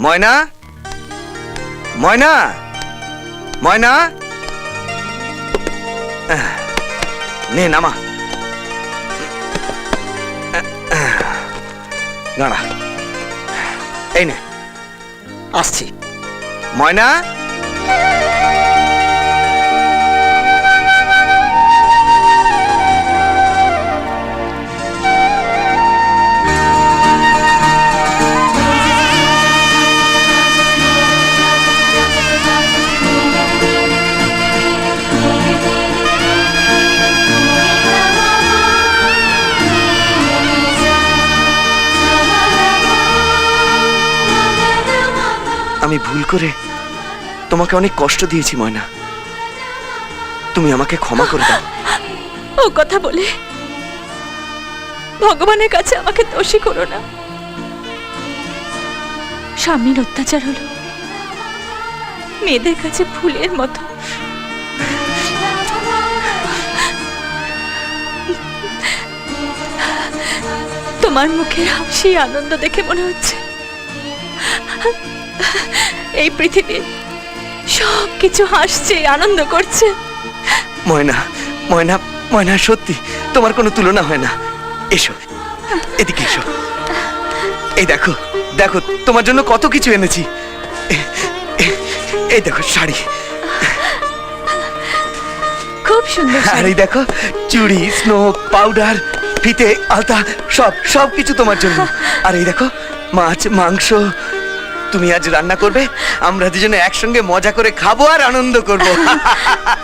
ময়না? ময়না? ময়না? নে নামা। দাঁড়া। এই নে। আসছি। ময়না? আমি ভুল করে তোমাকে অনেক কষ্ট দিয়েছি, ময়না। তুমি আমাকে ক্ষমা করে দাও। ও কথা বলে ভগবানের কাছে আমাকে দোষী করো না। স্বামীর অত্যাচার হলো মেয়েদের কাছে ফুলের মতো। তোমার মুখের হাসি আনন্দ দেখে মনে হচ্ছে এই পৃথিবীর সব কিছু হাসছে আনন্দ করছে। ময়না ময়না ময়না সত্যি তোমার কোনো তুলনা হয় না। এসো এদিকে এসো। এই দেখো দেখো তোমার জন্য কত কিছু এনেছি। এই দেখো শাড়ি। খুব সুন্দর আর শাড়ি। এই দেখো চুড়ি স্নো পাউডার ফিতে আলতা সব সব কিছু তোমার জন্য। আর এই দেখো মাছ মাংস তুমি আজ রান্না করবে আমরা দুজনে একসঙ্গে মজা করে খাব আর আনন্দ করব।